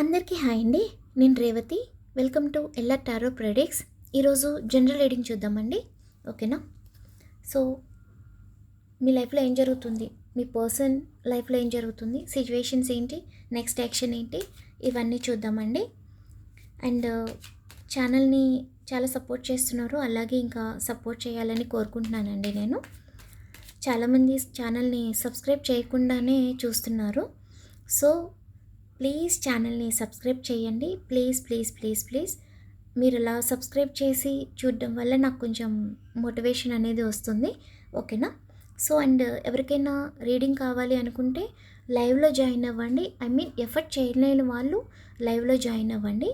అందరికీ హాయ్ అండి. నేను Revathi. Welcome to Ella tarot predicts ఈరోజు జనరల్ రీడింగ్ చూద్దామండి. ఓకేనా? సో మీ లైఫ్లో ఏం జరుగుతుంది? మీ పర్సన్ లైఫ్లో ఏం జరుగుతుంది? సిచ్యువేషన్స్ ఏంటి? నెక్స్ట్ యాక్షన్ ఏంటి? ఇవన్నీ చూద్దామండి. అండ్ ఛానల్ని చాలా సపోర్ట్ చేస్తున్నారు. అలాగే ఇంకా సపోర్ట్ చేయాలని కోరుకుంటున్నానండి నేను. చాలామంది ఛానల్ని సబ్స్క్రైబ్ చేయకుండానే చూస్తున్నారు. సో ప్లీజ్ ఛానల్ని సబ్స్క్రైబ్ చేయండి. Please please please please. మీరు ఇలా సబ్స్క్రైబ్ చేసి చూడడం వల్ల నాకు కొంచెం మోటివేషన్ అనేది వస్తుంది. ఓకేనా? సో అండ్ ఎవరికైనా రీడింగ్ కావాలి అనుకుంటే లైవ్లో జాయిన్ అవ్వండి. ఐ మీన్ ఎఫర్ట్ చేయలేని వాళ్ళు లైవ్లో జాయిన్ అవ్వండి.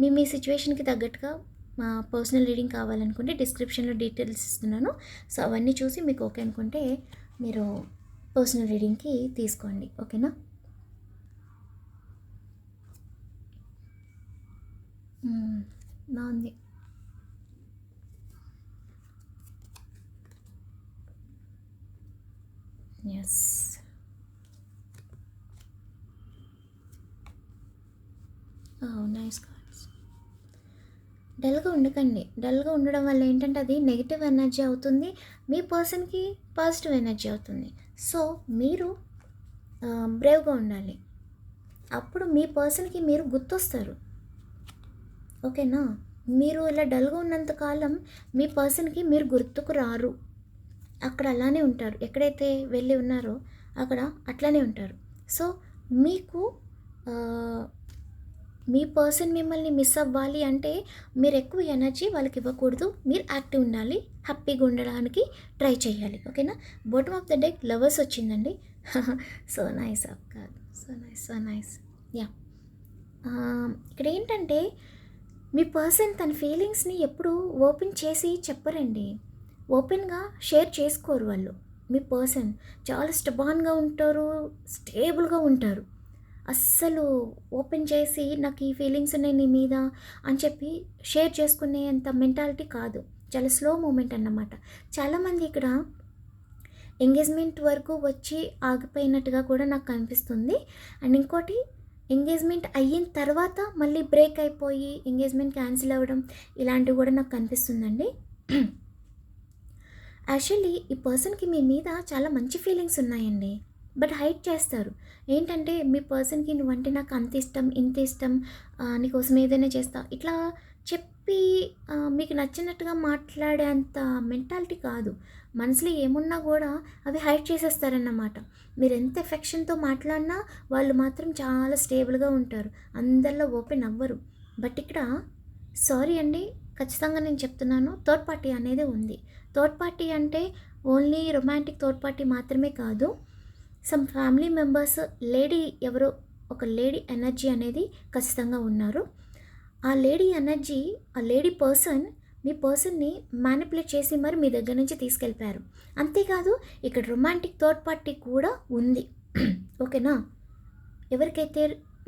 మీ మీ సిచ్యువేషన్కి తగ్గట్టుగా మా పర్సనల్ రీడింగ్ కావాలనుకుంటే డిస్క్రిప్షన్లో డీటెయిల్స్ ఇస్తున్నాను. సో అవన్నీ చూసి మీకు ఓకే అనుకుంటే మీరు పర్సనల్ రీడింగ్కి తీసుకోండి. ఓకేనా? బాగుంది ఎస్ నైస్ కార్డ్స్ డల్గా ఉండకండి。డల్గా ఉండడం వల్ల ఏంటంటే అది నెగిటివ్ ఎనర్జీ అవుతుంది. మీ పర్సన్కి పాజిటివ్ ఎనర్జీ అవుతుంది. సో మీరు బ్రేవ్గా ఉండాలి. అప్పుడు మీ పర్సన్కి మీరు గుర్తొస్తారు. ఓకేనా? మీరు ఇలా డల్గా ఉన్నంత కాలం మీ పర్సన్కి మీరు గుర్తుకు రారు. అక్కడ అలానే ఉంటారు. ఎక్కడైతే వెళ్ళి ఉన్నారో అక్కడ అట్లానే ఉంటారు. సో మీకు మీ పర్సన్ మిమ్మల్ని మిస్ అవ్వాలి అంటే మీరు ఎక్కువ ఎనర్జీ వాళ్ళకి ఇవ్వకూడదు. మీరు యాక్టివ్ ఉండాలి. హ్యాపీగా ఉండడానికి ట్రై చేయాలి. ఓకేనా? Bottom of the deck lovers వచ్చిందండి. సో నైస్ అక్క. So nice so nice. Yeah. ఇక్కడ ఏంటంటే మీ పర్సన్ తన ఫీలింగ్స్ని ఎప్పుడు ఓపెన్ చేసి చెప్పరండి. ఓపెన్గా షేర్ చేసుకోరు వాళ్ళు. మీ పర్సన్ చాలా స్టబాన్గా ఉంటారు స్టేబుల్గా ఉంటారు. అస్సలు ఓపెన్ చేసి నాకు ఈ ఫీలింగ్స్ ఉన్నాయి నీ మీద అని చెప్పి షేర్ చేసుకునే అంత మెంటాలిటీ కాదు. చాలా స్లో మూమెంట్ అన్నమాట. చాలామంది ఇక్కడ ఎంగేజ్మెంట్ వరకు వచ్చి ఆగిపోయినట్టుగా కూడా నాకు కనిపిస్తుంది అండ్ ఇంకోటి ఎంగేజ్మెంట్ అయిన తర్వాత మళ్ళీ బ్రేక్ అయిపోయి ఎంగేజ్మెంట్ క్యాన్సిల్ అవ్వడం ఇలాంటివి కూడా నాకు కనిపిస్తుందండి. యాక్చువల్లీ ఈ పర్సన్కి మీ మీద చాలా మంచి ఫీలింగ్స్ ఉన్నాయండి. బట్ హైట్ చేస్తారు. ఏంటంటే మీ పర్సన్కి నువ్వంటే నాకు అంత ఇష్టం ఇంత ఇష్టం నీకోసం ఏదైనా చేస్తా. ఇట్లా చెప్పి మీకు నచ్చినట్టుగా మాట్లాడేంత మెంటాలిటీ కాదు. మనసులో ఏమున్నా కూడా అవి హైడ్ చేసేస్తారన్నమాట. మీరు ఎంత ఎఫెక్షన్తో మాట్లాడినా వాళ్ళు మాత్రం చాలా స్టేబుల్గా ఉంటారు. అందరిలో ఓపెన్ అవ్వరు బట్ ఇక్కడ సారీ అండి ఖచ్చితంగా నేను చెప్తున్నాను. థర్డ్ పార్టీ అనేది ఉంది. థర్డ్ పార్టీ అంటే ఓన్లీ రొమాంటిక్ థర్డ్ పార్టీ మాత్రమే కాదు సమ్ ఫ్యామిలీ మెంబర్స్ లేడీ ఎవరో ఒక లేడీ ఎనర్జీ అనేది ఖచ్చితంగా ఉన్నారు. ఆ లేడీ ఎనర్జీ ఆ లేడీ పర్సన్ మీ పర్సన్ని మ్యానిపులేట్ చేసి మరి మీ దగ్గర నుంచి తీసుకెళ్ళిపోయారు. అంతేకాదు ఇక్కడ రొమాంటిక్ థర్డ్ పార్టీ కూడా ఉంది. ఓకేనా? ఎవరికైతే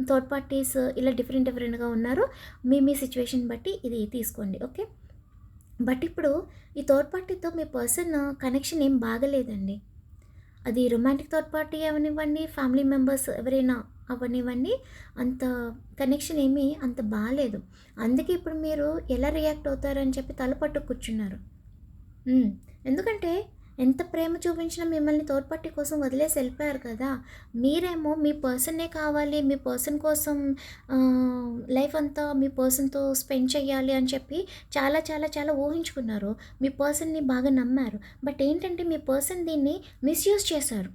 థర్డ్ పార్టీస్ ఇలా డిఫరెంట్ డిఫరెంట్గా ఉన్నారో మీ మీ సిచ్యువేషన్ బట్టి ఇది తీసుకోండి. ఓకే? బట్ ఇప్పుడు ఈ థర్డ్ పార్టీతో మీ పర్సన్ కనెక్షన్ ఏం బాగలేదండి. అది రొమాంటిక్ థర్డ్ పార్టీ అవనివ్వండి ఫ్యామిలీ మెంబర్స్ ఎవరైనా అవనివ్వండి. అంత కనెక్షన్ ఏమీ అంత బాగాలేదు అందుకే ఇప్పుడు మీరు ఎలా రియాక్ట్ అవుతారని చెప్పి తలపట్టు కూర్చున్నారు. ఎందుకంటే ఎంత ప్రేమ చూపించినా మిమ్మల్ని తోడ్పట్టి కోసం వదిలేసి వెళ్ళిపోయారు కదా. మీరేమో మీ పర్సన్నే కావాలి మీ పర్సన్ కోసం లైఫ్ అంతా మీ పర్సన్తో స్పెండ్ చేయాలి అని చెప్పి చాలా చాలా చాలా ఊహించుకున్నారు. మీ పర్సన్ని బాగా నమ్మారు. బట్ ఏంటంటే మీ పర్సన్ దీన్ని మిస్యూజ్ చేశారు.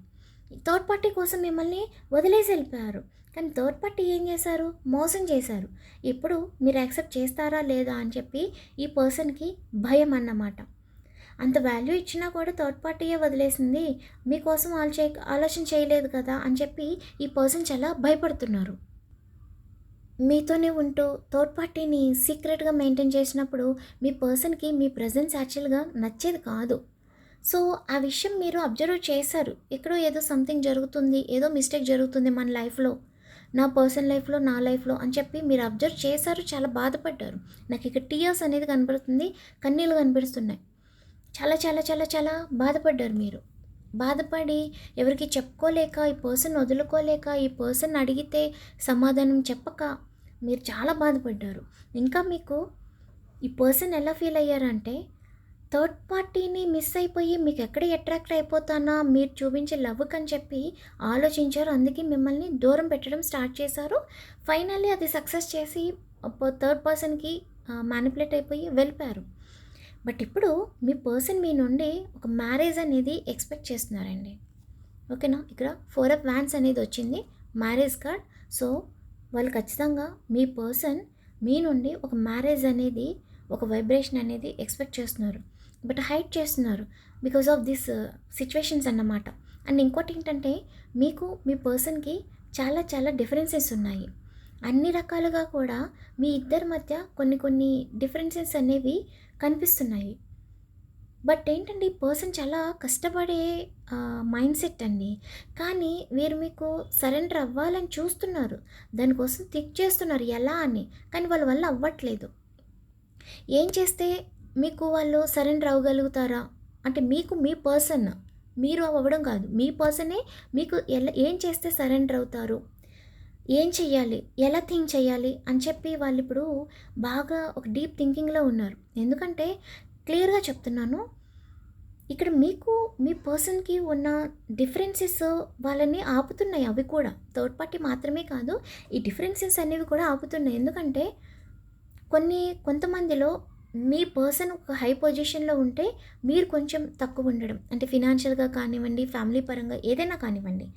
థర్డ్ పార్టీ కోసం మిమ్మల్ని వదిలేసి వెళ్ళిపోయారు. కానీ థర్డ్ పార్టీ ఏం చేశారు? మోసం చేశారు. ఇప్పుడు మీరు యాక్సెప్ట్ చేస్తారా లేదా అని చెప్పి ఈ పర్సన్కి భయం అన్నమాట. అంత వాల్యూ ఇచ్చినా కూడా థర్డ్ పార్టీయే వదిలేసింది. మీకోసం ఆలోచే ఆలోచన చేయలేదు కదా అని చెప్పి ఈ పర్సన్ చాలా భయపడుతున్నారు. మీతోనే ఉంటూ థర్డ్ పార్టీని సీక్రెట్గా మెయింటైన్ చేసినప్పుడు మీ పర్సన్కి మీ ప్రజెన్స్ యాక్చువల్గా నచ్చేది కాదు. సో ఆ విషయం మీరు అబ్జర్వ్ చేశారు. ఎక్కడో ఏదో సంథింగ్ జరుగుతుంది ఏదో మిస్టేక్ జరుగుతుంది మన లైఫ్లో నా పర్సన్ లైఫ్లో నా లైఫ్లో అని చెప్పి మీరు అబ్జర్వ్ చేశారు చాలా బాధపడ్డారు. నాకు ఇక్కడ టీయర్స్ అనేది కనబడుతుంది కన్నీళ్ళు కనిపిస్తున్నాయి చాలా చాలా చాలా చాలా బాధపడ్డారు మీరు. బాధపడి ఎవరికి చెప్పుకోలేక ఈ పర్సన్ వదులుకోలేక ఈ పర్సన్ అడిగితే సమాధానం చెప్పక మీరు చాలా బాధపడ్డారు. ఇంకా మీకు ఈ పర్సన్ ఎలా ఫీల్ అయ్యారంటే థర్డ్ పార్టీని మిస్ అయిపోయి మీకు ఎక్కడ అట్రాక్ట్ అయిపోతానా? మీరు చూపించే లవ్కి అని చెప్పి ఆలోచించారు. అందుకే మిమ్మల్ని దూరం పెట్టడం స్టార్ట్ చేశారు. ఫైనల్లీ అది సక్సెస్ చేసి థర్డ్ పర్సన్కి మ్యానిపులేట్ అయిపోయి వెళ్ళిపోయారు. బట్ ఇప్పుడు మీ పర్సన్ మీ నుండి ఒక మ్యారేజ్ అనేది ఎక్స్పెక్ట్ చేస్తున్నారండి. ఓకేనా? ఇక్కడ ఫోర్ ఆఫ్ వ్యాన్స్ అనేది వచ్చింది. Marriage card. సో వాళ్ళు ఖచ్చితంగా మీ పర్సన్ మీ నుండి ఒక మ్యారేజ్ అనేది ఒక వైబ్రేషన్ అనేది ఎక్స్పెక్ట్ చేస్తున్నారు. బట్ హైట్ చేస్తున్నారు because of this uh, situations అన్నమాట. అండ్ ఇంకోటి ఏంటంటే మీకు మీ పర్సన్కి చాలా చాలా డిఫరెన్సెస్ ఉన్నాయి. అన్ని రకాలుగా కూడా మీ ఇద్దరి మధ్య కొన్ని కొన్ని డిఫరెన్సెస్ అనేవి కనిపిస్తున్నాయి. బట్ ఏంటంటే ఈ పర్సన్ చాలా కష్టపడే మైండ్ సెట్ అండి. కానీ వీరు మీకు సరెండర్ అవ్వాలని చూస్తున్నారు. దానికోసం థిక్ చేస్తున్నారు ఎలా అని. కానీ వాళ్ళ వల్ల అవ్వట్లేదు. ఏం చేస్తే మీకు వాళ్ళు సరెండర్ అవ్వగలుగుతారా? అంటే మీకు మీ పర్సన్ మీరు అవ్వడం కాదు. మీ పర్సనే మీకు ఎలా ఏం చేస్తే సరెండర్ అవుతారు? ఏం చెయ్యాలి? ఎలా థింక్ చేయాలి అని చెప్పి వాళ్ళు ఇప్పుడు బాగా ఒక డీప్ థింకింగ్లో ఉన్నారు. ఎందుకంటే క్లియర్గా చెప్తున్నాను ఇక్కడ మీకు మీ పర్సన్కి ఉన్న డిఫరెన్సెస్ వాళ్ళని ఆపుతున్నాయి అవి కూడా. థర్డ్ పార్టీ మాత్రమే కాదు ఈ డిఫరెన్సెస్ అనేవి కూడా ఆపుతున్నాయి. ఎందుకంటే కొన్ని కొంతమందిలో మీ పర్సన్ ఒక హై పొజిషన్లో ఉంటే మీరు కొంచెం తక్కువ ఉండడం. అంటే ఫినాన్షియల్గా కానివ్వండి ఫ్యామిలీ పరంగా ఏదైనా కానివ్వండి.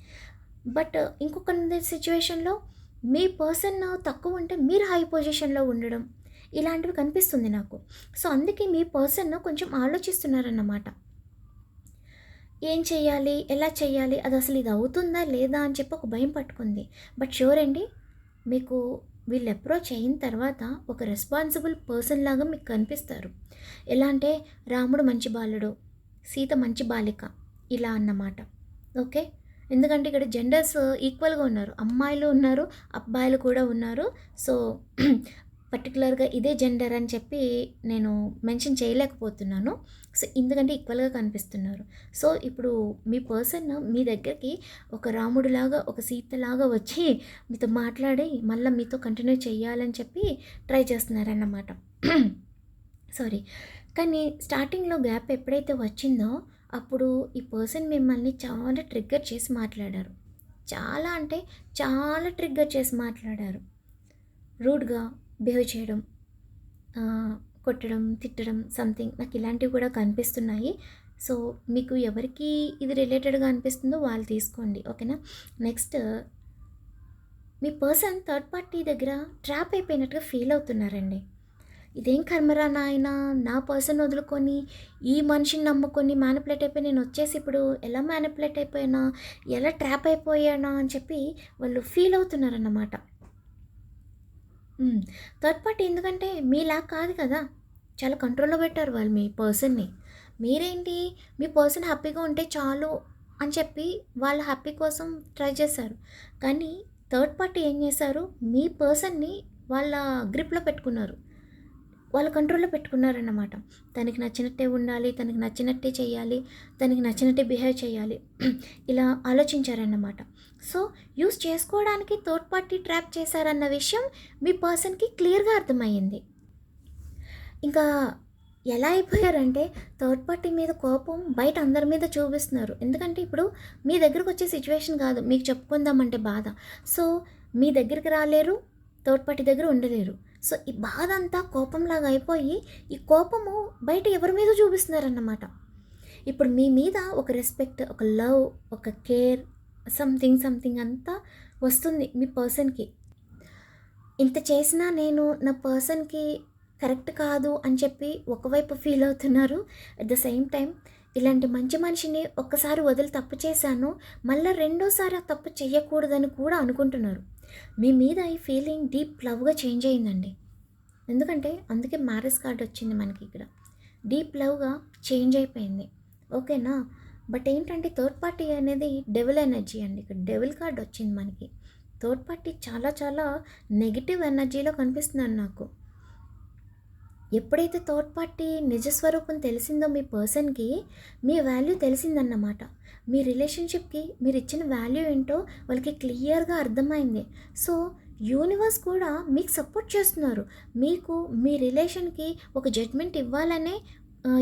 బట్ uh, ఇంకొక సిచ్యువేషన్లో మీ పర్సన్ తక్కువ ఉంటే మీరు హై పొజిషన్లో ఉండడం ఇలాంటివి కనిపిస్తుంది నాకు. సో అందుకే మీ పర్సన్ కొంచెం ఆలోచిస్తున్నారన్నమాట. ఏం చేయాలి? ఎలా చేయాలి? అది అసలు ఇది అవుతుందా లేదా అని చెప్పి ఒక భయం పట్టుకుంది. బట్ షూర్ అండి మీకు వీళ్ళు అప్రోచ్ అయిన తర్వాత ఒక రెస్పాన్సిబుల్ పర్సన్ లాగా మీకు కనిపిస్తారు. ఎలా అంటే రాముడు మంచి బాలుడు సీత మంచి బాలిక ఇలా అన్నమాట. ఓకే? ఎందుకంటే ఇక్కడ జెండర్స్ ఈక్వల్గా ఉన్నారు. అమ్మాయిలు ఉన్నారు అబ్బాయిలు కూడా ఉన్నారు. సో పర్టికులర్గా ఇదే జెండర్ అని చెప్పి నేను మెన్షన్ చేయలేకపోతున్నాను. సో ఎందుకంటే ఈక్వల్గా కనిపిస్తున్నారు. సో ఇప్పుడు మీ పర్సన్ మీ దగ్గరికి ఒక రాముడిలాగా ఒక సీతలాగా వచ్చి మీతో మాట్లాడి మళ్ళీ మీతో కంటిన్యూ చేయాలని చెప్పి ట్రై చేస్తున్నారన్నమాట. సారీ. కానీ స్టార్టింగ్లో గ్యాప్ ఎప్పుడైతే వచ్చిందో అప్పుడు ఈ పర్సన్ మిమ్మల్ని చాలా ట్రిగ్గర్ చేసి మాట్లాడారు. చాలా అంటే చాలా ట్రిగ్గర్ చేసి మాట్లాడారు. రూడ్గా బిహేవ్ చేయడం కొట్టడం తిట్టడం సంథింగ్ నాకు ఇలాంటివి కూడా కనిపిస్తున్నాయి. సో మీకు ఎవరికి ఇది రిలేటెడ్గా అనిపిస్తుందో వాళ్ళు తీసుకోండి ఓకేనా? నెక్స్ట్ మీ పర్సన్ థర్డ్ పార్టీ దగ్గర ట్రాప్ అయిపోయినట్టుగా ఫీల్ అవుతున్నారండి. ఇదేం కర్మరా నాయన నా పర్సన్ వదులుకొని ఈ మనిషిని నమ్ముకొని మ్యానిపులేట్ అయిపోయి నేను వచ్చేసి ఇప్పుడు ఎలా మ్యానిపులేట్ అయిపోయానా ఎలా ట్రాప్ అయిపోయానా అని చెప్పి వాళ్ళు ఫీల్ అవుతున్నారన్నమాట. థర్డ్ పార్టీ ఎందుకంటే మీలా కాదు కదా. చాలా కంట్రోల్లో పెట్టారు వాళ్ళు మీ పర్సన్ని. మీరేంటి? మీ పర్సన్ హ్యాపీగా ఉంటే చాలు అని చెప్పి వాళ్ళ హ్యాపీ కోసం ట్రై చేశారు. కానీ థర్డ్ పార్టీ ఏం చేశారు? మీ పర్సన్ని వాళ్ళ గ్రిప్లో పెట్టుకున్నారు. వాళ్ళ కంట్రోల్లో పెట్టుకున్నారన్నమాట. తనకి నచ్చినట్టే ఉండాలి తనకి నచ్చినట్టే చేయాలి తనకి నచ్చినట్టే బిహేవ్ చేయాలి. ఇలా ఆలోచించారన్నమాట. సో యూస్ చేసుకోవడానికి థర్డ్ పార్టీ ట్రాప్ చేశారన్న విషయం మీ పర్సన్కి క్లియర్గా అర్థమైంది ఇంకా ఎలా అయిపోయారంటే థర్డ్ పార్టీ మీద కోపం బయట అందరి మీద చూపిస్తున్నారు. ఎందుకంటే ఇప్పుడు మీ దగ్గరకు వచ్చే సిచ్యువేషన్ కాదు మీకు చెప్పుకుందామంటే బాధ. సో మీ దగ్గరికి రాలేరు థర్డ్ పార్టీ దగ్గర ఉండలేరు. సో ఈ బాధ అంతా కోపంలాగా అయిపోయి ఈ కోపము బయట ఎవరి మీద చూపిస్తున్నారన్నమాట. ఇప్పుడు మీ మీద ఒక రెస్పెక్ట్ ఒక లవ్ ఒక కేర్ సంథింగ్ సంథింగ్ అంతా వస్తుంది మీ పర్సన్కి. ఇంత చేసినా నేను నా పర్సన్కి కరెక్ట్ కాదు అని చెప్పి ఒకవైపు ఫీల్ అవుతున్నారు. అట్ ద సేమ్ టైం ఇలాంటి మంచి మనిషిని ఒక్కసారి వదిలి తప్పు చేశాను మళ్ళీ రెండోసారి ఆ తప్పు చేయకూడదని కూడా అనుకుంటున్నారు. మీ మీద ఈ ఫీలింగ్ డీప్ లవ్గా చేంజ్ అయిందండి. ఎందుకంటే అందుకే మ్యారేజ్ కార్డ్ వచ్చింది మనకి ఇక్కడ. డీప్ లవ్గా చేంజ్ అయిపోయింది. ఓకేనా? బట్ ఏంటంటే థర్డ్ పార్టీ అనేది డెవిల్ ఎనర్జీ అండి. ఇక్కడ డెవిల్ కార్డ్ వచ్చింది మనకి. థర్డ్ పార్టీ చాలా చాలా నెగిటివ్ ఎనర్జీలో కనిపిస్తున్నారు నాకు. ఎప్పుడైతే థర్డ్ పార్టీ నిజ స్వరూపం తెలిసిందో మీ పర్సన్కి మీ వాల్యూ తెలిసిందన్నమాట. మీ రిలేషన్షిప్కి మీరు ఇచ్చిన వాల్యూ ఏంటో వాళ్ళకి క్లియర్గా అర్థమైంది. సో యూనివర్స్ కూడా మీకు సపోర్ట్ చేస్తున్నారు. మీకు మీ రిలేషన్కి ఒక జడ్జ్మెంట్ ఇవ్వాలనే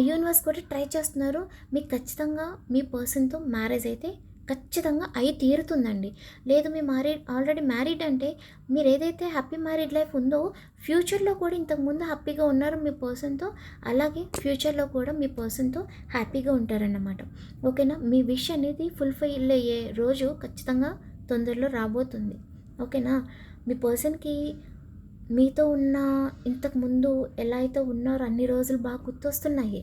యూనివర్స్ కూడా ట్రై చేస్తున్నారు. మీకు ఖచ్చితంగా మీ పర్సన్తో మ్యారేజ్ అయితే ఖచ్చితంగా అయి తీరుతుందండి. లేదు మీ మ్యారీడ్ ఆల్రెడీ మ్యారీడ్ అంటే మీరు ఏదైతే హ్యాపీ మ్యారీడ్ లైఫ్ ఉందో ఫ్యూచర్లో కూడా ఇంతకుముందు హ్యాపీగా ఉన్నారు మీ పర్సన్తో అలాగే ఫ్యూచర్లో కూడా మీ పర్సన్తో హ్యాపీగా ఉంటారన్నమాట. ఓకేనా మీ విష్ అనేది ఫుల్ఫిల్ అయ్యే రోజు ఖచ్చితంగా తొందరలో రాబోతుంది. ఓకేనా మీ పర్సన్కి మీతో ఉన్న ఇంతకుముందు ఎలా అయితే ఉన్నారో అన్ని రోజులు బాగా గుర్తొస్తున్నాయి.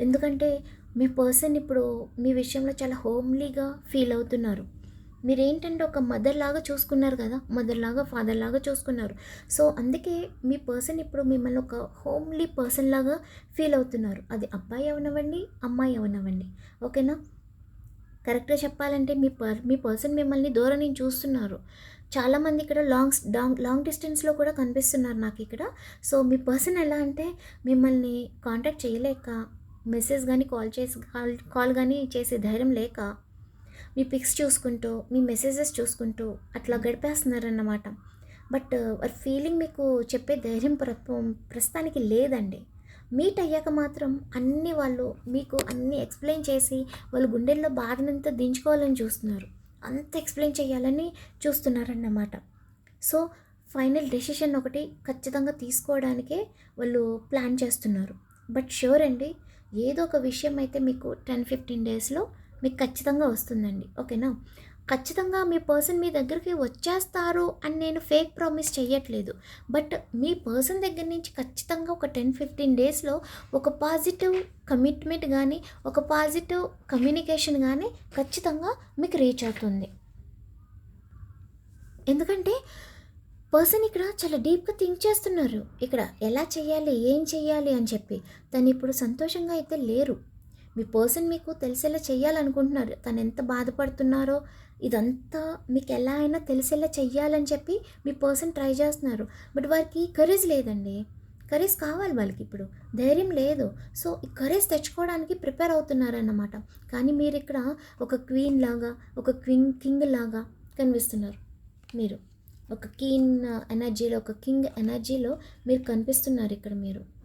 ఎందుకంటే మీ పర్సన్ ఇప్పుడు మీ విషయంలో చాలా హోమ్లీగా ఫీల్ అవుతున్నారు. మీరేంటంటే ఒక మదర్ లాగా చూసుకున్నారు కదా మదర్ లాగా ఫాదర్ లాగా చూసుకున్నారు. సో అందుకే మీ పర్సన్ ఇప్పుడు మిమ్మల్ని ఒక హోమ్లీ పర్సన్ లాగా ఫీల్ అవుతున్నారు. అది అబ్బాయి అవనవ్వండి అమ్మాయి అవనవ్వండి. ఓకేనా? కరెక్ట్గా చెప్పాలంటే మీ పర్ మీ పర్సన్ మిమ్మల్ని దూరం నుంచి చూస్తున్నారు. చాలామంది ఇక్కడ లాంగ్ లాంగ్ లాంగ్ డిస్టెన్స్లో కూడా కనిపిస్తున్నారు నాకు ఇక్కడ. సో మీ పర్సన్ ఎలా అంటే మిమ్మల్ని కాంటాక్ట్ చేయలేక మెసేజ్ కానీ కాల్ చేసి కాల్ కాల్ కానీ చేసే ధైర్యం లేక మీ పిక్స్ చూసుకుంటూ మీ మెసేజెస్ చూసుకుంటూ అట్లా గడిపేస్తున్నారన్నమాట. బట్ వారి ఫీలింగ్ మీకు చెప్పే ధైర్యం ప్ర ప్రస్తుతానికి లేదండి. మీట్ అయ్యాక మాత్రం అన్ని వాళ్ళు మీకు అన్నీ ఎక్స్ప్లెయిన్ చేసి వాళ్ళు గుండెల్లో బాధనంతా దించుకోవాలని చూస్తున్నారు. అంత ఎక్స్ప్లెయిన్ చేయాలని చూస్తున్నారన్నమాట. సో ఫైనల్ డెసిషన్ ఒకటి ఖచ్చితంగా తీసుకోవడానికే వాళ్ళు ప్లాన్ చేస్తున్నారు. బట్ షూర్ అండి ఏదో ఒక విషయం అయితే మీకు టెన్ ఫిఫ్టీన్ డేస్లో మీకు ఖచ్చితంగా వస్తుందండి. ఓకేనా? ఖచ్చితంగా మీ పర్సన్ మీ దగ్గరికి వచ్చేస్తారు అని నేను ఫేక్ ప్రామిస్ చేయట్లేదు బట్ మీ పర్సన్ దగ్గర నుంచి ఖచ్చితంగా ఒక టెన్ ఫిఫ్టీన్ డేస్లో ఒక పాజిటివ్ కమిట్మెంట్ కానీ ఒక పాజిటివ్ కమ్యూనికేషన్ కానీ ఖచ్చితంగా మీకు రీచ్ అవుతుంది. ఎందుకంటే పర్సన్ ఇక్కడ చాలా డీప్గా థింక్ చేస్తున్నారు. ఇక్కడ ఎలా చేయాలి ఏం చేయాలి అని చెప్పి. తను ఇప్పుడు సంతోషంగా అయితే లేరు. మీ పర్సన్ మీకు తెలిసేలా చేయాలనుకుంటున్నారు తను ఎంత బాధపడుతున్నారో ఇదంతా మీకు ఎలా అయినా తెలిసేలా చెయ్యాలని చెప్పి మీ పర్సన్ ట్రై చేస్తున్నారు. బట్ వారికి కరేజ్ లేదండి. కరేజ్ కావాలి వాళ్ళకి ఇప్పుడు. ధైర్యం లేదు. సో ఈ కరేజ్ తెచ్చుకోవడానికి ప్రిపేర్ అవుతున్నారన్నమాట. కానీ మీరు ఇక్కడ ఒక క్వీన్ లాగా ఒక క్వింగ్ కింగ్ లాగా కనిపిస్తున్నారు. మీరు ఒక క్వీన్ ఎనర్జీలో ఒక కింగ్ ఎనర్జీలో మీరు కనిపిస్తున్నారు ఇక్కడ మీరు.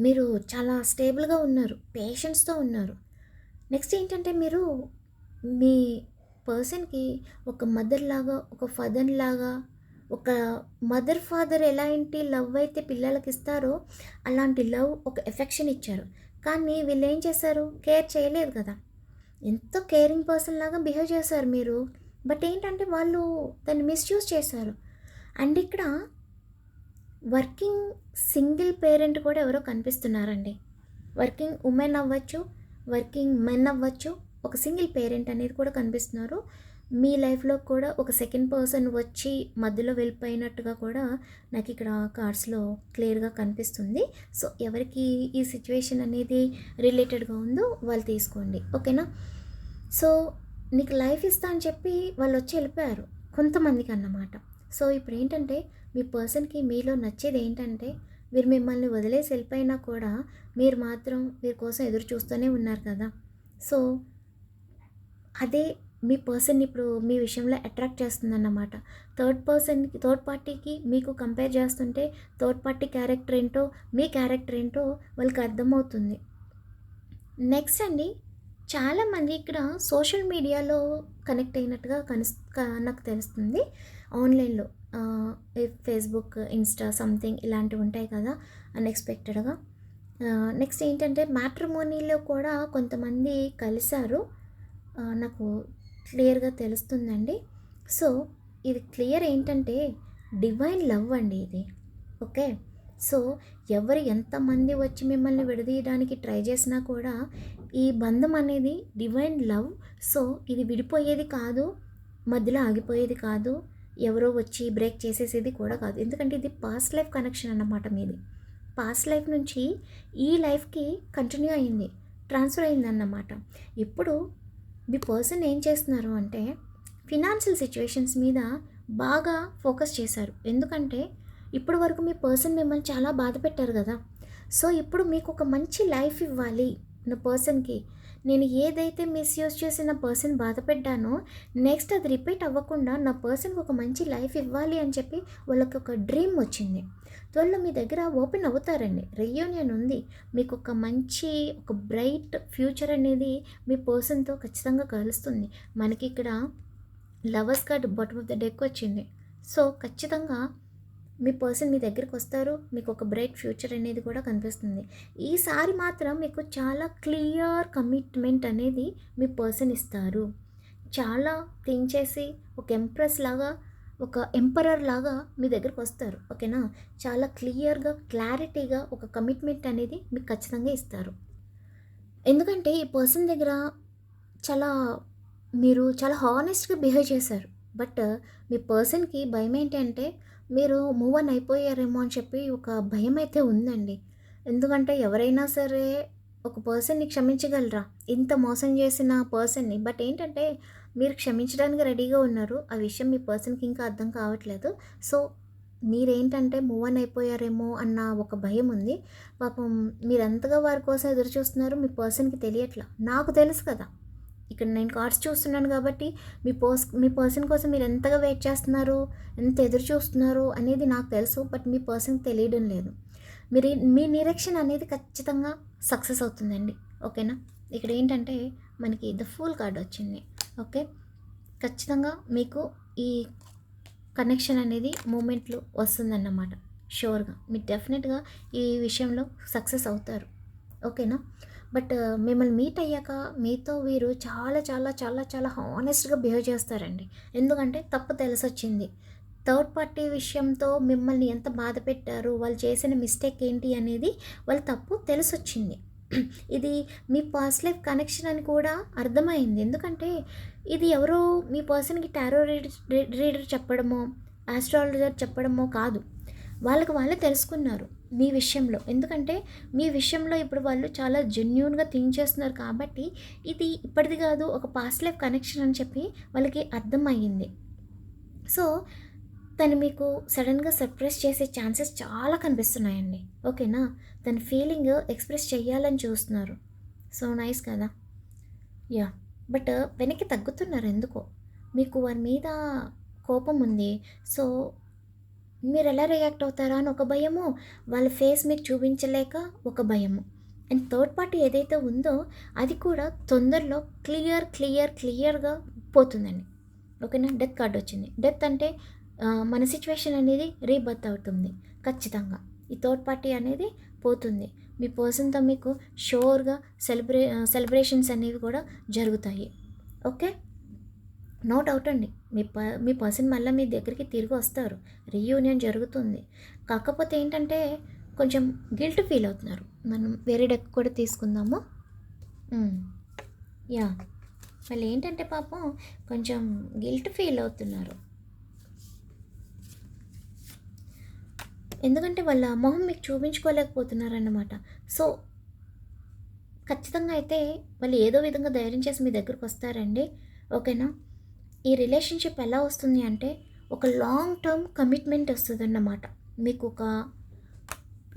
మీరు చాలా స్టేబుల్గా ఉన్నారు పేషెన్స్తో ఉన్నారు. నెక్స్ట్ ఏంటంటే మీరు మీ పర్సన్కి ఒక మదర్ లాగా ఒక ఫాదర్ లాగా ఒక మదర్ ఫాదర్ ఎలాంటి లవ్ అయితే పిల్లలకి ఇస్తారో అలాంటి లవ్ ఒక ఎఫెక్షన్ ఇచ్చారు. కానీ వీళ్ళు ఏం చేశారు? కేర్ చేయలేదు కదా. ఎంతో కేరింగ్ పర్సన్ లాగా బిహేవ్ చేశారు మీరు. బట్ ఏంటంటే వాళ్ళు దాన్ని మిస్యూజ్ చేశారు. అండ్ ఇక్కడ వర్కింగ్ సింగిల్ పేరెంట్ కూడా ఎవరో కనిపిస్తున్నారండి. వర్కింగ్ ఉమెన్ అవ్వచ్చు వర్కింగ్ మెన్ అవ్వచ్చు ఒక సింగిల్ పేరెంట్ అనేది కూడా కనిపిస్తున్నారు. మీ లైఫ్లో కూడా ఒక సెకండ్ పర్సన్ వచ్చి మధ్యలో వెళ్ళిపోయినట్టుగా కూడా నాకు ఇక్కడ కార్డ్స్లో క్లియర్గా కనిపిస్తుంది. సో ఎవరికి ఈ సిచ్యువేషన్ అనేది రిలేటెడ్గా ఉందో వాళ్ళు తీసుకోండి. ఓకేనా? సో నీకు లైఫ్ ఇస్తా అని చెప్పి వాళ్ళు వచ్చి వెళ్ళిపోయారు కొంతమందికి అన్నమాట. సో ఇప్పుడు ఏంటంటే మీ పర్సన్కి మీలో నచ్చేది ఏంటంటే మీరు మిమ్మల్ని వదిలేసి వెళ్ళిపోయినా కూడా మీరు మాత్రం వీరి కోసం ఎదురు చూస్తూనే ఉన్నారు కదా. సో అదే మీ పర్సన్ ఇప్పుడు మీ విషయంలో అట్రాక్ట్ చేస్తుందన్నమాట. థర్డ్ పర్సన్కి థర్డ్ పార్టీకి మీకు కంపేర్ చేస్తుంటే థర్డ్ పార్టీ క్యారెక్టర్ ఏంటో మీ క్యారెక్టర్ ఏంటో వాళ్ళకి అర్థమవుతుంది. నెక్స్ట్ అండి చాలామంది ఇక్కడ సోషల్ మీడియాలో కనెక్ట్ అయినట్టుగా కనిస్ నాకు తెలుస్తుంది. ఆన్లైన్లో. ఫేస్బుక్ ఇన్స్టా సంథింగ్ ఇలాంటివి ఉంటాయి కదా అన్ఎక్స్పెక్టెడ్గా నెక్స్ట్ ఏంటంటే మ్యాట్రిమోనీలో కూడా కొంతమంది కలిశారు. నాకు క్లియర్గా తెలుస్తుందండి. సో ఇది క్లియర్ ఏంటంటే డివైన్ లవ్ అండి ఇది. ఓకే? సో ఎవరు ఎంతమంది వచ్చి మిమ్మల్ని విడదీయడానికి ట్రై చేసినా కూడా ఈ బంధం అనేది డివైన్ లవ్ సో ఇది విడిపోయేది కాదు మధ్యలో ఆగిపోయేది కాదు. ఎవరో వచ్చి బ్రేక్ చేసేసేది కూడా కాదు. ఎందుకంటే ఇది పాస్ట్ లైఫ్ కనెక్షన్ అన్నమాట మీది. పాస్ట్ లైఫ్ నుంచి ఈ లైఫ్కి కంటిన్యూ అయింది. ట్రాన్స్ఫర్ అయిందన్నమాట ఇప్పుడు మీ పర్సన్ ఏం చేస్తున్నారు అంటే ఫినాన్షియల్ సిచ్యువేషన్స్ మీద బాగా ఫోకస్ చేశారు. ఎందుకంటే ఇప్పటి వరకు మీ పర్సన్ మిమ్మల్ని చాలా బాధ పెట్టారు కదా. సో ఇప్పుడు మీకు ఒక మంచి లైఫ్ ఇవ్వాలి. నా పర్సన్కి నేను ఏదైతే మిస్యూజ్ చేసి నా పర్సన్ బాధపెట్టానో నెక్స్ట్ అది రిపీట్ అవ్వకుండా నా పర్సన్కి ఒక మంచి లైఫ్ ఇవ్వాలి అని చెప్పి వాళ్ళకి ఒక డ్రీమ్ వచ్చింది. త్వరలో మీ దగ్గర ఓపెన్ అవుతారండి. రియూనియన్ ఉంది. మీకు ఒక మంచి ఒక బ్రైట్ ఫ్యూచర్ అనేది మీ పర్సన్తో ఖచ్చితంగా కలుస్తుంది. మనకి ఇక్కడ lovers card bottom of the deck వచ్చింది. సో ఖచ్చితంగా మీ పర్సన్ మీ దగ్గరికి వస్తారు మీకు ఒక బ్రైట్ ఫ్యూచర్ అనేది కూడా కనిపిస్తుంది. ఈసారి మాత్రం మీకు చాలా క్లియర్ కమిట్మెంట్ అనేది మీ పర్సన్ ఇస్తారు. చాలా థింక్ చేసి ఒక ఎంప్రెస్ లాగా ఒక ఎంపరర్ లాగా మీ దగ్గరికి వస్తారు ఓకేనా? చాలా క్లియర్గా క్లారిటీగా ఒక కమిట్మెంట్ అనేది మీకు ఖచ్చితంగా ఇస్తారు. ఎందుకంటే ఈ పర్సన్ దగ్గర చాలా మీరు చాలా హానెస్ట్గా బిహేవ్ చేశారు. బట్ మీ పర్సన్కి భయం ఏంటంటే మీరు మూవ్ అన్ అయిపోయారేమో అని చెప్పి ఒక భయం అయితే ఉందండి. ఎందుకంటే ఎవరైనా సరే ఒక పర్సన్ని క్షమించగలరా? ఇంత మోసం చేసిన పర్సన్ని బట్ ఏంటంటే మీరు క్షమించడానికి రెడీగా ఉన్నారు. ఆ విషయం మీ పర్సన్కి ఇంకా అర్థం కావట్లేదు. సో మీరేంటంటే మూవ్ అన్ అయిపోయారేమో అన్న ఒక భయం ఉంది. పాపం మీరు ఎంతగా వారి కోసం ఎదురు చూస్తున్నారు మీ పర్సన్కి తెలియట్లా. నాకు తెలుసు కదా. ఇక్కడ నేను కార్డ్స్ చూస్తున్నాను కాబట్టి మీ పర్స్ మీ పర్సన్ కోసం మీరు ఎంతగా వెయిట్ చేస్తున్నారు ఎంత ఎదురు చూస్తున్నారు అనేది నాకు తెలుసు బట్ మీ పర్సన్కి తెలియడం లేదు. మీరు మీ నిరీక్షణ అనేది ఖచ్చితంగా సక్సెస్ అవుతుందండి. ఓకేనా? ఇక్కడ ఏంటంటే మనకి ద ఫుల్ కార్డ్ వచ్చింది. ఓకే? ఖచ్చితంగా మీకు ఈ కనెక్షన్ అనేది మూమెంట్లు వస్తుందన్నమాట. షూర్గా మీరు డెఫినెట్గా ఈ విషయంలో సక్సెస్ అవుతారు. ఓకేనా? బట్ మిమ్మల్ని మీట్ అయ్యాక మీతో వీరు చాలా చాలా చాలా చాలా హానెస్ట్గా బిహేవ్ చేస్తారండి. ఎందుకంటే తప్పు తెలిసొచ్చింది. థర్డ్ పార్టీ విషయంతో మిమ్మల్ని ఎంత బాధ పెట్టారు వాళ్ళు చేసిన మిస్టేక్ ఏంటి అనేది వాళ్ళ తప్పు తెలిసొచ్చింది. ఇది మీ పాస్ట్ లైఫ్ కనెక్షన్ అని కూడా అర్థమైంది. ఎందుకంటే ఇది ఎవరో మీ పర్సన్కి టారో రీడర్ రీడర్ చెప్పడమో ఆస్ట్రాలజర్ చెప్పడమో కాదు. వాళ్ళకి వాళ్ళే తెలుసుకున్నారు. మీ విషయంలో. ఎందుకంటే మీ విషయంలో ఇప్పుడు వాళ్ళు చాలా జెన్యున్గా థింక్ చేస్తున్నారు కాబట్టి ఇది ఇప్పటిది కాదు ఒక పాస్ట్ లైఫ్ కనెక్షన్ అని చెప్పి వాళ్ళకి అర్థమయ్యింది. సో తను మీకు సడన్గా సర్ప్రైజ్ చేసే ఛాన్సెస్ చాలా కనిపిస్తున్నాయండి. ఓకేనా? తన ఫీలింగ్ ఎక్స్ప్రెస్ చేయాలని చూస్తున్నారు. సో నైస్ కదా? యా బట్ వెనక్కి తగ్గుతున్నారు ఎందుకో? మీకు వారి మీద కోపం ఉంది. సో మీరు ఎలా రియాక్ట్ అవుతారా అని ఒక భయము వాళ్ళ ఫేస్ మీకు చూపించలేక ఒక భయము. అండ్ థర్డ్ పార్టీ ఏదైతే ఉందో అది కూడా తొందరలో క్లియర్ క్లియర్ క్లియర్గా పోతుందండి. ఓకేనా? డెత్ కార్డ్ వచ్చింది. డెత్ అంటే మన సిచ్యువేషన్ అనేది రీబర్త్ అవుతుంది. ఖచ్చితంగా. ఈ థర్డ్ పార్టీ అనేది పోతుంది. మీ పర్సన్తో మీకు షోర్గా సెలబ్రే సెలబ్రేషన్స్ అనేవి కూడా జరుగుతాయి. ఓకే? నో డౌట్ అండి. మీ ప మీ పర్సన్ మళ్ళీ మీ దగ్గరికి తిరిగి వస్తారు. రీయూనియన్ జరుగుతుంది. కాకపోతే ఏంటంటే కొంచెం గిల్ట్ ఫీల్ అవుతున్నారు. మనం వేరే డెక్ కూడా తీసుకుందాము. యా. వాళ్ళు ఏంటంటే పాపం కొంచెం గిల్ట్ ఫీల్ అవుతున్నారు. ఎందుకంటే వాళ్ళ మొహం మీకు చూపించుకోలేకపోతున్నారన్నమాట. సో ఖచ్చితంగా అయితే వాళ్ళు ఏదో విధంగా ధైర్యం చేసి మీ దగ్గరకు వస్తారండి. ఓకేనా? ఈ రిలేషన్షిప్ ఎలా వస్తుంది అంటే ఒక లాంగ్ టర్మ్ కమిట్మెంట్ వస్తుంది అన్నమాట మీకు ఒక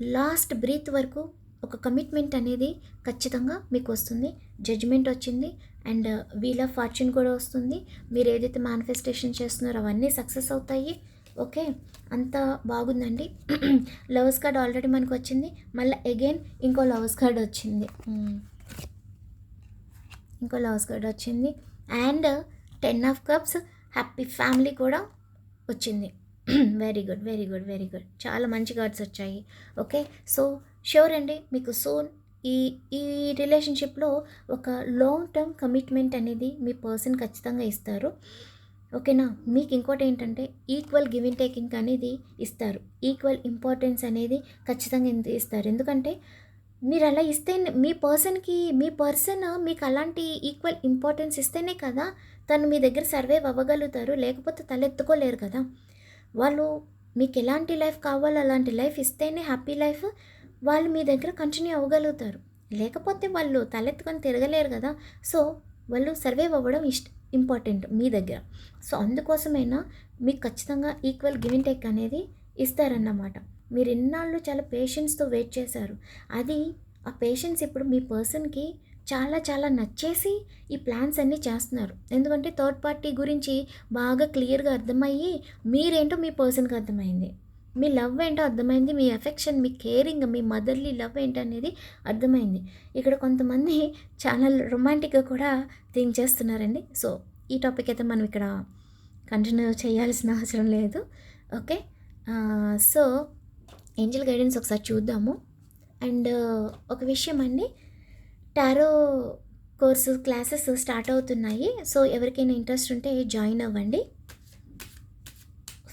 లాస్ట్ బ్రీత్ వరకు ఒక కమిట్మెంట్ అనేది ఖచ్చితంగా మీకు వస్తుంది. జడ్జ్మెంట్ వచ్చింది అండ్ వీల్ ఆఫ్ ఫార్చ్యూన్ కూడా వస్తుంది. మీరు ఏదైతే మేనిఫెస్టేషన్ చేస్తున్నారో అవన్నీ సక్సెస్ అవుతాయి. ఓకే? అంత బాగుందండి. లవర్స్ కార్డ్ ఆల్రెడీ మనకు వచ్చింది. మళ్ళీ అగైన్ ఇంకో లవర్స్ కార్డ్ వచ్చింది. ఇంకో లవర్స్ కార్డ్ వచ్చింది. And ten of cups happy family కూడా వచ్చింది. Very good very good very good చాలా మంచి కార్డ్స్ వచ్చాయి. ఓకే సో షూర్ అండి మీకు సోన్ ఈ ఈ రిలేషన్షిప్లో ఒక లాంగ్ టర్మ్ కమిట్మెంట్ అనేది మీ పర్సన్ ఖచ్చితంగా ఇస్తారు. ఓకేనా మీకు ఇంకోటి ఏంటంటే ఈక్వల్ గివింగ్ టేకింగ్ అనేది ఇస్తారు. ఈక్వల్ ఇంపార్టెన్స్ అనేది ఖచ్చితంగా ఇస్తారు. ఎందుకంటే మీరు అలా ఇస్తే మీ పర్సన్కి మీ పర్సన్ మీకు అలాంటి ఈక్వల్ ఇంపార్టెన్స్ ఇస్తేనే కదా తను మీ దగ్గర సర్వైవ్ అవ్వగలుగుతారు లేకపోతే తలెత్తుకోలేరు కదా. వాళ్ళు మీకు ఎలాంటి లైఫ్ కావాలో అలాంటి లైఫ్ ఇస్తేనే హ్యాపీ లైఫ్. వాళ్ళు మీ దగ్గర కంటిన్యూ అవ్వగలుగుతారు. లేకపోతే వాళ్ళు తలెత్తుకొని తిరగలేరు కదా. సో వాళ్ళు సర్వైవ్ అవ్వడం ఇష్ట ఇంపార్టెంట్ మీ దగ్గర. సో అందుకోసమైనా మీకు ఖచ్చితంగా ఈక్వల్ గివింగ్ టేక్ అనేది ఇస్తారన్నమాట. మీరు ఇన్నాళ్ళు చాలా పేషెన్స్తో వెయిట్ చేశారు. అది ఆ పేషెన్స్ ఇప్పుడు మీ పర్సన్కి చాలా చాలా నచ్చేసి ఈ ప్లాన్స్ అన్నీ చేస్తున్నారు. ఎందుకంటే థర్డ్ పార్టీ గురించి బాగా క్లియర్గా అర్థమయ్యి మీరేంటో మీ పర్సన్కి అర్థమైంది. మీ లవ్ ఏంటో అర్థమైంది. మీ ఎఫెక్షన్ మీ కేరింగ్ మీ మదర్లీ లవ్ ఏంటనేది అర్థమైంది. ఇక్కడ కొంతమంది చాలా రొమాంటిక్గా కూడా థింక్ చేస్తున్నారండి. సో ఈ టాపిక్ అయితే మనం ఇక్కడ కంటిన్యూ చేయాల్సిన అవసరం లేదు. ఓకే? సో ఏంజల్ గైడెన్స్ ఒకసారి చూద్దాము. అండ్ ఒక విషయం అండి. టారో కోర్సు క్లాసెస్ స్టార్ట్ అవుతున్నాయి. సో ఎవరికైనా ఇంట్రెస్ట్ ఉంటే జాయిన్ అవ్వండి.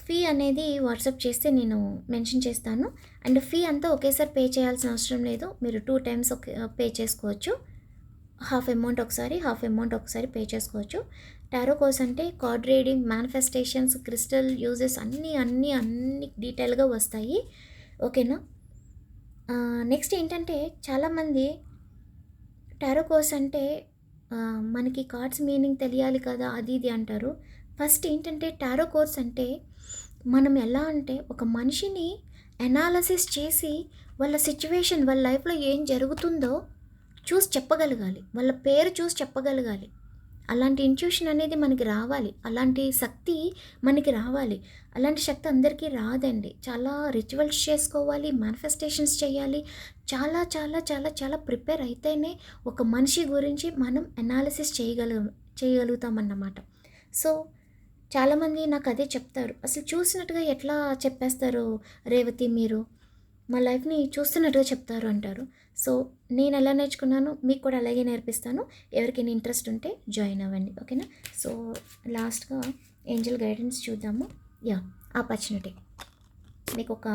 ఫీ అనేది వాట్సాప్ చేస్తే నేను మెన్షన్ చేస్తాను. అండ్ ఫీ అంతా ఒకేసారి పే చేయాల్సిన అవసరం లేదు. మీరు టూ టైమ్స్ ఒకే పే చేసుకోవచ్చు. హాఫ్ అమౌంట్ ఒకసారి హాఫ్ అమౌంట్ ఒకసారి పే చేసుకోవచ్చు. టారో కోర్స్ అంటే card reading manifestations crystal uses అన్నీ అన్నీ అన్ని డీటెయిల్గా వస్తాయి. ఓకేనా? నెక్స్ట్ ఏంటంటే చాలామంది టారోకోర్స్ అంటే మనకి కార్డ్స్ మీనింగ్ తెలియాలి కదా అది ఇది అంటారు. ఫస్ట్ ఏంటంటే టారో కోర్స్ అంటే మనం ఎలా అంటే ఒక మనిషిని ఎనాలసిస్ చేసి వాళ్ళ సిచ్యువేషన్ వాళ్ళ లైఫ్లో ఏం జరుగుతుందో చూసి చెప్పగలగాలి. వాళ్ళ పేరు చూసి చెప్పగలగాలి. అలాంటి ఇంట్యూషన్ అనేది మనకి రావాలి. అలాంటి శక్తి మనకి రావాలి. అలాంటి శక్తి అందరికీ రాదండి. చాలా రిచువల్స్ చేసుకోవాలి మేనిఫెస్టేషన్స్ చేయాలి. చాలా చాలా చాలా చాలా ప్రిపేర్ అయితేనే ఒక మనిషి గురించి మనం అనాలిసిస్ చేయగల చేయగలుగుతామన్నమాట. సో చాలామంది నాకు అదే చెప్తారు. అసలు చూసినట్టుగా ఎట్లా చెప్పేస్తారు రేవతి మీరు? మా లైఫ్ని చూస్తున్నట్టుగా చెప్తారు అంటారు. సో నేను ఎలా నేర్చుకున్నాను మీకు కూడా అలాగే నేర్పిస్తాను. ఎవరికైనా ఇంట్రెస్ట్ ఉంటే జాయిన్ అవ్వండి ఓకేనా? సో లాస్ట్గా ఏంజల్ గైడెన్స్ చూద్దాము. Yeah opportunity. మీకు ఒక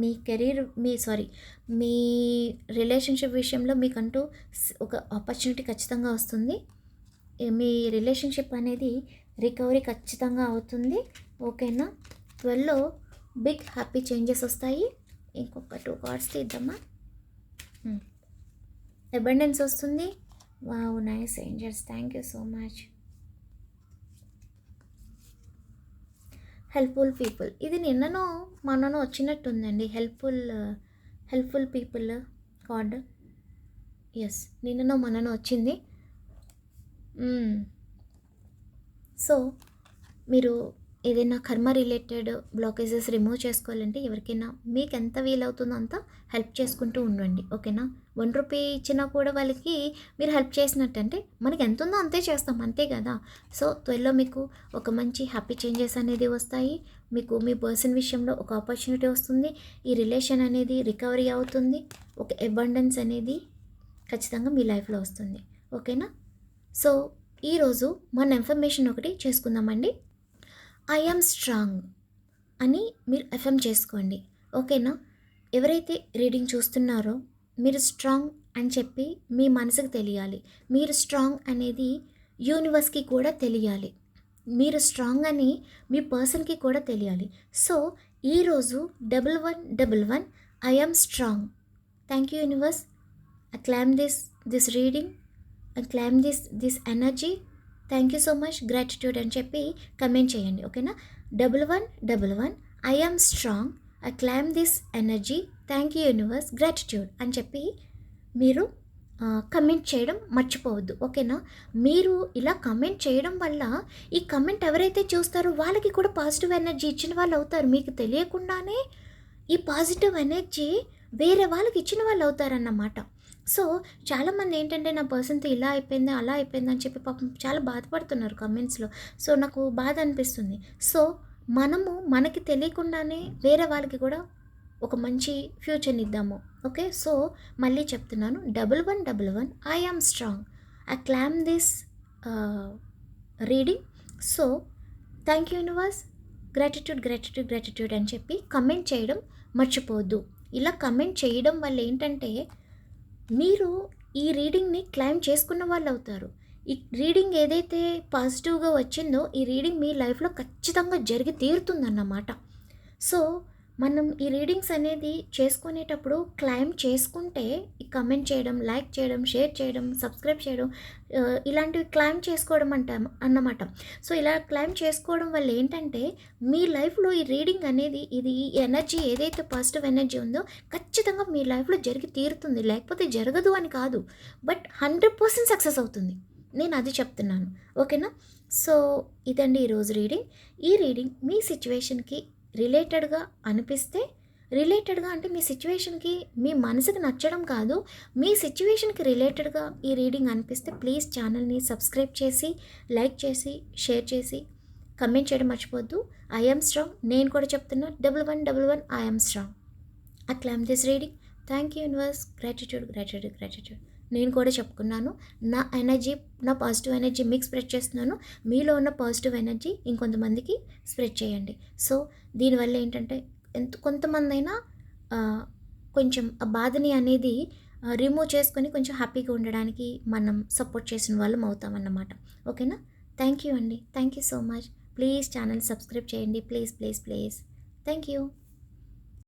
మీ కెరీర్ మీ సారీ మీ రిలేషన్షిప్ విషయంలో మీకంటూ ఒక ఆపర్చునిటీ ఖచ్చితంగా వస్తుంది. మీ రిలేషన్షిప్ అనేది రికవరీ ఖచ్చితంగా అవుతుంది ఓకేనా? ట్వెల్వ్లో బిగ్ హ్యాపీ చేంజెస్ వస్తాయి. ఇంకొక టూ కార్డ్స్ తీద్దామా? Hmm. అబండెన్స్ వస్తుంది. Wow nice angels thank you so much helpful people ఇది నిన్ననో మొన్ననో వచ్చినట్టుందండి. Helpful helpful people cards నిన్ననో మొన్ననో వచ్చింది. Hmm. సో మీరు ఏదైనా కర్మ రిలేటెడ్ బ్లాకేజెస్ రిమూవ్ చేసుకోవాలంటే ఎవరికైనా మీకు ఎంత వీలవుతుందో అంత హెల్ప్ చేసుకుంటూ ఉండండి ఓకేనా? వన్ రూపీ ఇచ్చినా కూడా వాళ్ళకి మీరు హెల్ప్ చేసినట్టు అంటే మనకి ఎంత ఉందో అంతే చేస్తాం అంతే కదా? సో త్వరలో మీకు ఒక మంచి హ్యాపీ చేంజెస్ అనేది వస్తాయి. మీకు మీ పర్సన్ విషయంలో ఒక ఆపర్చునిటీ వస్తుంది. ఈ రిలేషన్ అనేది రికవరీ అవుతుంది. ఒక అబండెన్స్ అనేది ఖచ్చితంగా మీ లైఫ్లో వస్తుంది ఓకేనా? సో ఈరోజు మన ఇన్ఫర్మేషన్ ఒకటి చేసుకుందామండి. ఐ ఆమ్ స్ట్రాంగ్ అని మీరు ఎఫ్ఎం చేసుకోండి. ఓకేనా? ఎవరైతే రీడింగ్ చూస్తున్నారో మీరు స్ట్రాంగ్ అని చెప్పి మీ మనసుకు తెలియాలి. మీరు స్ట్రాంగ్ అనేది యూనివర్స్కి కూడా తెలియాలి. మీరు స్ట్రాంగ్ అని మీ పర్సన్కి కూడా తెలియాలి. సో ఈరోజు double one double one I strong thank you universe I claim this this reading I claim this this energy thank you so much gratitude అని చెప్పి కమెంట్ చేయండి ఓకేనా double one double one I am strong I claim this energy thank you universe gratitude అని చెప్పి మీరు comment చేయడం మర్చిపోవద్దు ఓకేనా మీరు ఇలా కమెంట్ చేయడం వల్ల ఈ కమెంట్ ఎవరైతే చూస్తారో వాళ్ళకి కూడా పాజిటివ్ ఎనర్జీ ఇచ్చిన వాళ్ళు అవుతారు. మీకు తెలియకుండానే ఈ పాజిటివ్ ఎనర్జీ వేరే వాళ్ళకి ఇచ్చిన వాళ్ళు అవుతారన్నమాట. సో చాలామంది ఏంటంటే నా పర్సన్తో ఇలా అయిపోయింది అలా అయిపోయింది అని చెప్పి పాపం చాలా బాధపడుతున్నారు కమెంట్స్లో. సో నాకు బాధ అనిపిస్తుంది. సో మనము మనకి తెలియకుండానే వేరే వాళ్ళకి కూడా ఒక మంచి ఫ్యూచర్ని ఇద్దాము. ఓకే? సో మళ్ళీ చెప్తున్నాను. Double one double one I am strong. I claim this reading. So thank you universe. Gratitude gratitude gratitude అని చెప్పి కమెంట్ చేయడం మర్చిపోవద్దు. ఇలా కమెంట్ చేయడం వల్ల ఏంటంటే మీరు ఈ రీడింగ్ని క్లైమ్ చేసుకున్న వాళ్ళు అవుతారు ఈ రీడింగ్ ఏదైతే పాజిటివ్గా వచ్చిందో ఈ రీడింగ్ మీ లైఫ్లో ఖచ్చితంగా జరిగి తీరుతుందన్నమాట. సో మనం ఈ రీడింగ్స్ అనేది చేసుకునేటప్పుడు క్లైమ్ చేసుకుంటే ఈ కమెంట్ చేయడం లైక్ చేయడం షేర్ చేయడం సబ్స్క్రైబ్ చేయడం ఇలాంటివి క్లైమ్ చేసుకోవడం అంటాం అన్నమాట. సో ఇలా క్లైమ్ చేసుకోవడం వల్ల ఏంటంటే మీ లైఫ్లో ఈ రీడింగ్ అనేది ఇది ఈ ఎనర్జీ ఏదైతే పాజిటివ్ ఎనర్జీ ఉందో ఖచ్చితంగా మీ లైఫ్లో జరిగి తీరుతుంది. లేకపోతే జరగదు అని కాదు. బట్ హండ్రెడ్ పర్సెంట్ సక్సెస్ అవుతుంది. నేను అది చెప్తున్నాను. ఓకేనా? సో ఇదండి ఈరోజు రీడింగ్. ఈ రీడింగ్ మీ సిచ్యువేషన్కి రిలేటెడ్గా అనిపిస్తే రిలేటెడ్గా అంటే మీ సిచ్యువేషన్కి మీ మనసుకు నచ్చడం కాదు. మీ సిచ్యువేషన్కి రిలేటెడ్గా ఈ రీడింగ్ అనిపిస్తే ప్లీజ్ ఛానల్ని సబ్స్క్రైబ్ చేసి లైక్ చేసి షేర్ చేసి కమెంట్ చేయడం మర్చిపోద్దు ఐఎమ్ స్ట్రాంగ్. నేను కూడా చెప్తున్నా double one double one I'm strong. అట్లా claim this reading. Thank you universe. Gratitude gratitude gratitude. నేను కూడా చెప్పుకున్నాను. నా ఎనర్జీ నా పాజిటివ్ ఎనర్జీ మీకు స్ప్రెడ్ చేస్తున్నాను. మీలో ఉన్న పాజిటివ్ ఎనర్జీ ఇంకొంతమందికి స్ప్రెడ్ చేయండి. సో దీనివల్ల ఏంటంటే ఎంత కొంతమంది అయినా కొంచెం ఆ బాధని అనేది రిమూవ్ చేసుకొని కొంచెం హ్యాపీగా ఉండడానికి మనం సపోర్ట్ చేసిన వాళ్ళం అవుతామన్నమాట. ఓకేనా? థ్యాంక్ యూ అండి. Thank you so much. Please channel subscribe చేయండి. Please please please. Thank you